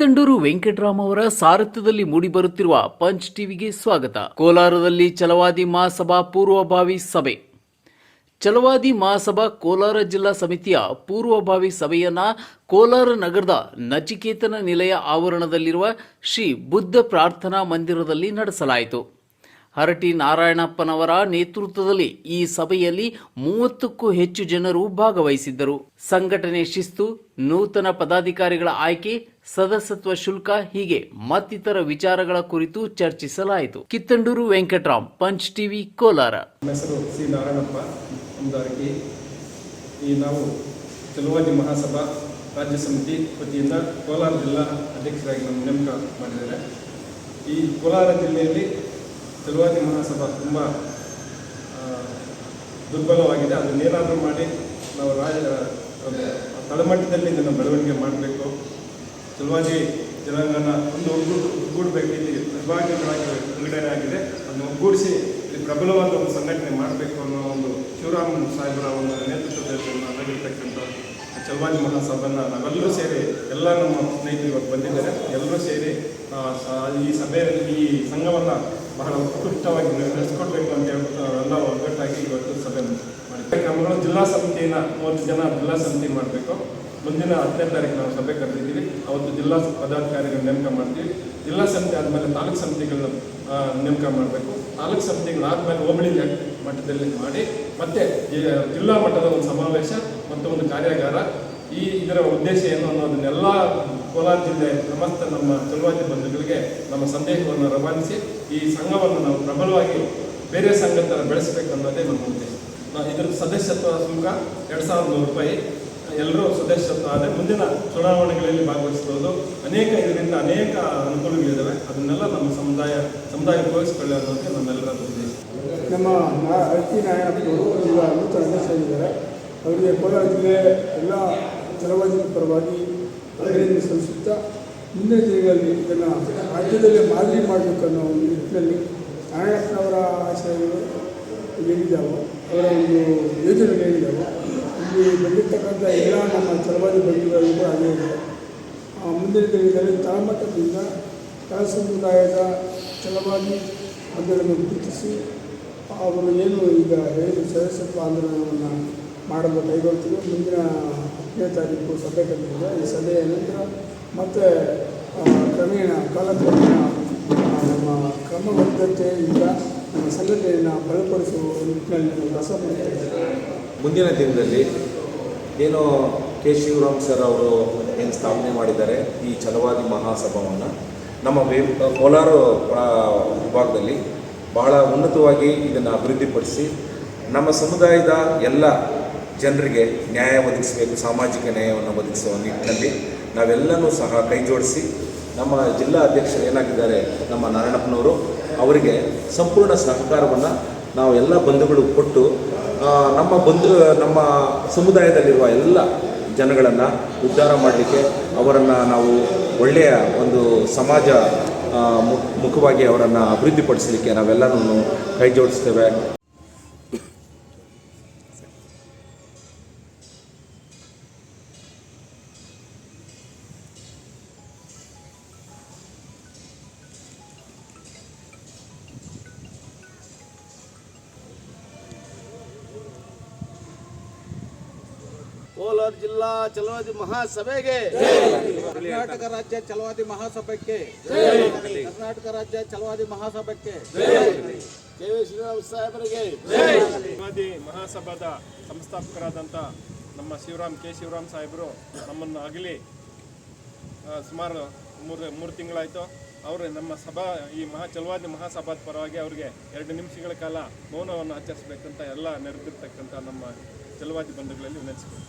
ಕಿತ್ತಂಡೂರು ವೆಂಕಟರಾಮ್ ಅವರ ಸಾರಥ್ಯದಲ್ಲಿ ಮೂಡಿಬರುತ್ತಿರುವ ಪಂಚ್ ಟಿವಿಗೆ ಸ್ವಾಗತ. ಕೋಲಾರದಲ್ಲಿ ಚಲವಾದಿ ಮಹಾಸಭಾ ಪೂರ್ವಭಾವಿ ಸಭೆ. ಛಲವಾದಿ ಮಹಾಸಭಾ ಕೋಲಾರ ಜಿಲ್ಲಾ ಸಮಿತಿಯ ಪೂರ್ವಭಾವಿ ಸಭೆಯನ್ನ ಕೋಲಾರ ನಗರದ ನಚಿಕೇತನ ನಿಲಯ ಆವರಣದಲ್ಲಿರುವ ಶ್ರೀ ಬುದ್ಧ ಪ್ರಾರ್ಥನಾ ಮಂದಿರದಲ್ಲಿ ನಡೆಸಲಾಯಿತು. ಹರಟಿ ನಾರಾಯಣಪ್ಪನವರ ನೇತೃತ್ವದಲ್ಲಿ ಈ ಸಭೆಯಲ್ಲಿ ಮೂವತ್ತಕ್ಕೂ ಹೆಚ್ಚು ಜನರು ಭಾಗವಹಿಸಿದ್ದರು. ಸಂಘಟನೆ ಶಿಸ್ತು, ನೂತನ ಪದಾಧಿಕಾರಿಗಳ ಆಯ್ಕೆ, ಸದಸ್ಯತ್ವ ಶುಲ್ಕ ಹೀಗೆ ಮತ್ತಿತರ ವಿಚಾರಗಳ ಕುರಿತು ಚರ್ಚಿಸಲಾಯಿತು. Kittandur Venkatram, Punch TV, Kolar. ಹೆಸರು ಸಿ ನಾರಾಯಣಪ್ಪ ಈ ನಾವು ಚಲುವಾದಿ ಮಹಾಸಭಾ ರಾಜ್ಯ ಸಮಿತಿ ವತಿಯಿಂದ ಕೋಲಾರ ಜಿಲ್ಲಾ ಅಧ್ಯಕ್ಷರಾಗಿ ನೇಮಕ ಮಾಡಿದ್ದಾರೆ ಈ ಕೋಲಾರ ಜಿಲ್ಲೆಯಲ್ಲಿ ಚಲುವಾದಿ ಮಹಾಸಭಾ ತುಂಬ ದುರ್ಬಲವಾಗಿದೆ. ಅದನ್ನೇನಾದರೂ ಮಾಡಿ ನಾವು ರಾಜ ತಳಮಟ್ಟದಲ್ಲಿ ಇದನ್ನು ಬೆಳವಣಿಗೆ ಮಾಡಬೇಕು. ತೆಲುವಾದಿ ಜನಾಂಗನ ಒಂದು ಒಗ್ಗೂಡು ಒಗ್ಗೂಡಬೇಕು. ಇಲ್ಲಿ ವಿಭಾಗಗಳಾಗಿ ವಿಂಗಡಣೆ ಆಗಿದೆ ಅದನ್ನು ಒಗ್ಗೂಡಿಸಿ ಪ್ರಬಲವಾದ ಒಂದು ಸಂಘಟನೆ ಮಾಡಬೇಕು ಅನ್ನೋ ಒಂದು ಶಿವರಾಮ್ ಸಾಹೇಬರ ಒಂದು ನಡೆದಿರ್ತಕ್ಕಂಥ ಚಲವಾದಿ ಮಹಾಸಭೆನ ನಾವೆಲ್ಲರೂ ಸೇರಿ ಎಲ್ಲ ನಮ್ಮ ಸ್ನೇಹಿತರು ಇವತ್ತು ಬಂದಿದ್ದಾರೆ. ಎಲ್ಲರೂ ಸೇರಿ ಈ ಸಭೆಯಲ್ಲಿ ಈ ಸಂಘವನ್ನು ಬಹಳ ಉತ್ಕೃಷ್ಟವಾಗಿ ನಡೆಸ್ಕೊಡ್ಬೇಕು ಅಂತ ಹೇಳ್ಬಿಟ್ಟು ಎಲ್ಲ ಒಗ್ಗಟ್ಟಾಗಿ ಇವತ್ತು ಸಭೆ ನಮ್ಮಗಳು ಜಿಲ್ಲಾ ಸಮಿತಿಯನ್ನು ಮೂವತ್ತು ಜನ ಜಿಲ್ಲಾ ಸಮಿತಿ ಮಾಡಬೇಕು. ಮುಂದಿನ ಹತ್ತನೇ ತಾರೀಕು ನಾವು ಸಭೆ ಕರೆದಿದ್ದೀವಿ. ಅವತ್ತು ಜಿಲ್ಲಾ ಪದಾಧಿಕಾರಿಗಳನ್ನ ನೇಮಕ ಮಾಡ್ತೀವಿ. ಜಿಲ್ಲಾ ಸಮಿತಿ ಆದಮೇಲೆ ತಾಲೂಕು ಸಮಿತಿಗಳನ್ನ ನೇಮಕ ಮಾಡಬೇಕು. ತಾಲೂಕು ಸಮಿತಿಗಳಾದಮೇಲೆ ಹೋಬಳಿ ಮಟ್ಟದಲ್ಲಿ ಮಾಡಿ ಮತ್ತೆ ಜಿಲ್ಲಾ ಮಟ್ಟದ ಒಂದು ಸಮಾವೇಶ ಮತ್ತು ಒಂದು ಕಾರ್ಯಾಗಾರ ಈ ಇದರ ಉದ್ದೇಶ ಏನು ಅನ್ನೋದನ್ನೆಲ್ಲ ಕೋಲಾರ ಜಿಲ್ಲೆ ಸಮಸ್ತ ನಮ್ಮ ಚಲುವಾದಿ ಬಂಧುಗಳಿಗೆ ನಮ್ಮ ಸಂದೇಶವನ್ನು ರವಾನಿಸಿ, ಈ ಸಂಘವನ್ನು ನಾವು ಪ್ರಬಲವಾಗಿ ಬೇರೆ ಸಂಘ ಥರ ಬೆಳೆಸಬೇಕು ಅನ್ನೋದೇ ನಮ್ಮ ಉದ್ದೇಶ. ಇದರ ಸದಸ್ಯತ್ವ ಶುಲ್ಕ ಎರಡು ಸಾವಿರದ ನೂರು ರೂಪಾಯಿ ಎಲ್ಲರೂ ಸದಸ್ಯತ್ವ ಆದರೆ ಮುಂದಿನ ಚುನಾವಣೆಗಳಲ್ಲಿ ಭಾಗವಹಿಸಬಹುದು ಅನೇಕ ಇದರಿಂದ ಅನೇಕ ಅನುಕೂಲಗಳಿದ್ದಾವೆ ಅದನ್ನೆಲ್ಲ ನಮ್ಮ ಸಮುದಾಯ ಸಮುದಾಯ ಉಪಯೋಗಿಸಿಕೊಳ್ಳಿ ಅನ್ನೋದೇ ನಮ್ಮೆಲ್ಲರ ಉದ್ದೇಶ. ನಮ್ಮ ನಾ ಅರ್ತಿ ನಾಯಕರು ಈಗ ನೂತನ ಅಧ್ಯಕ್ಷರಾಗಿದ್ದಾರೆ ಅವರಿಗೆ ಕೋಲಾರ ಜಿಲ್ಲೆ ಎಲ್ಲ ಚಲವಾದಿ ಪರವಾಗಿ ಅಭಿನಂದನೆ ಸಲ್ಲಿಸುತ್ತಾ ಮುಂದಿನ ದಿನಗಳಲ್ಲಿ ಇದನ್ನು ರಾಜ್ಯದಲ್ಲೇ ಮಾದರಿ ಮಾಡಬೇಕನ್ನೋ ಒಂದು ನಿಟ್ಟಿನಲ್ಲಿ ನಾರಾಯಣಪ್ಪನವರ ಆಶಯಗಳು ಏನಿದ್ದಾವೋ, ಅವರ ಒಂದು ಯೋಜನೆಗಳು ಏನಿದ್ದಾವೋ, ಇಲ್ಲಿ ಬಂದಿರತಕ್ಕಂಥ ಎಲ್ಲ ನಮ್ಮ ಚಲವಾದಿ ಬಂಧುಗಳು ಕೂಡ ಅದೇ ಇದೆ. ಮುಂದಿನ ದಿನಗಳಲ್ಲಿ ತಳಮಟ್ಟದಿಂದ ಕಳ ಸಮುದಾಯದ ಛಲವಾಗಿ ಅದನ್ನು ಗುರುತಿಸಿ ಅವರು ಏನು ಈಗ ಹೇಳಿದ ಸದಸ್ಯತ್ವ ಆಂದೋಲನವನ್ನು ಮಾಡಲು ಕೈಗೊಳ್ತೀವಿ ಮುಂದಿನ ಹತ್ತನೇ ತಾರೀಕು ಸಭೆ ಕರೆದಿದೆ ಈ ಸಭೆಯ ನಂತರ ಮತ್ತೆ ಕ್ರಮೇಣ ಕಾಲಕ್ರಮೇಣ ನಮ್ಮ ಕ್ರಮಬದ್ಧತೆಯಿಂದ ನಮ್ಮ ಸಂಘಟನೆಯನ್ನು ಬಲಪಡಿಸುವ ನಿಟ್ಟಿನಲ್ಲಿ ನಾವು ಮುಂದಿನ ದಿನದಲ್ಲಿ ಏನು ಕೆ. ಶಿವರಾಮ್ ಸರ್ ಅವರು ಏನು ಸ್ಥಾಪನೆ ಮಾಡಿದ್ದಾರೆ ಈ ಛಲವಾದಿ ಮಹಾಸಭಾವನ್ನು. ನಮ್ಮ ವೇ, ಕೋಲಾರ ವಿಭಾಗದಲ್ಲಿ ಬಹಳ ಉನ್ನತವಾಗಿ ಇದನ್ನು ಅಭಿವೃದ್ಧಿಪಡಿಸಿ ನಮ್ಮ ಸಮುದಾಯದ ಎಲ್ಲ ಜನರಿಗೆ ನ್ಯಾಯ ಒದಗಿಸಬೇಕು, ಸಾಮಾಜಿಕ ನ್ಯಾಯವನ್ನು ಒದಗಿಸುವ ನಿಟ್ಟಿನಲ್ಲಿ ನಾವೆಲ್ಲನೂ ಸಹ ಕೈ ಜೋಡಿಸಿ ನಮ್ಮ ಜಿಲ್ಲಾ ಅಧ್ಯಕ್ಷರು ಏನಾಗಿದ್ದಾರೆ, ನಮ್ಮ ನಾರಾಯಣಪ್ಪನವರು ಅವರಿಗೆ ಸಂಪೂರ್ಣ ಸಹಕಾರವನ್ನು ನಾವು ಎಲ್ಲ ಬಂಧುಗಳು ಕೊಟ್ಟು ನಮ್ಮ ಬಂಧು, ನಮ್ಮ ಸಮುದಾಯದಲ್ಲಿರುವ ಎಲ್ಲ ಜನಗಳನ್ನು ಉದ್ಧಾರ ಮಾಡಲಿಕ್ಕೆ ಅವರನ್ನು ನಾವು ಒಳ್ಳೆಯ ಒಂದು ಸಮಾಜ ಮುಖವಾಗಿ ಅವರನ್ನು ಅಭಿವೃದ್ಧಿಪಡಿಸಲಿಕ್ಕೆ ನಾವೆಲ್ಲರೂ ಕೈ ಜೋಡಿಸ್ತೇವೆ. ಕೋಲಾರ ಜಿಲ್ಲಾ ಚಲವಾದಿ ಮಹಾಸಭೆಗೆ. ಕರ್ನಾಟಕ ರಾಜ್ಯ ಚಲವಾದಿ ಮಹಾಸಭೆಗೆ. ಕರ್ನಾಟಕ ರಾಜ್ಯ ಚಲವಾದಿ ಮಹಾಸಭೆಗೆ. ಕೆ ವಿ ಶ್ರೀರಾಮ್ ಸಾಹೇಬರಿಗೆ. ಚಲವಾದಿ ಮಹಾಸಭಾದ ಸಂಸ್ಥಾಪಕರಾದಂಥ ನಮ್ಮ ಶಿವರಾಮ್ ಕೆ ಶಿವರಾಮ್ ಸಾಹೇಬರು ನಮ್ಮನ್ನು ಅಗಲಿ ಸುಮಾರು ಮೂರು ಮೂರು ತಿಂಗಳಾಯಿತು. ಅವರು ನಮ್ಮ ಸಭಾ ಈ ಮಹಾ ಚಲವಾದಿ ಮಹಾಸಭಾದ ಪರವಾಗಿ ಅವರಿಗೆ ಎರಡು ನಿಮಿಷಗಳ ಕಾಲ ಮೌನವನ್ನು ಆಚರಿಸಬೇಕಂತ ಎಲ್ಲ ನೆರೆದಿರ್ತಕ್ಕಂಥ ನಮ್ಮ ಚಲವಾದಿ ಬಂಧುಗಳಲ್ಲಿ ವಿನಂತಿಸ್ತೀನಿ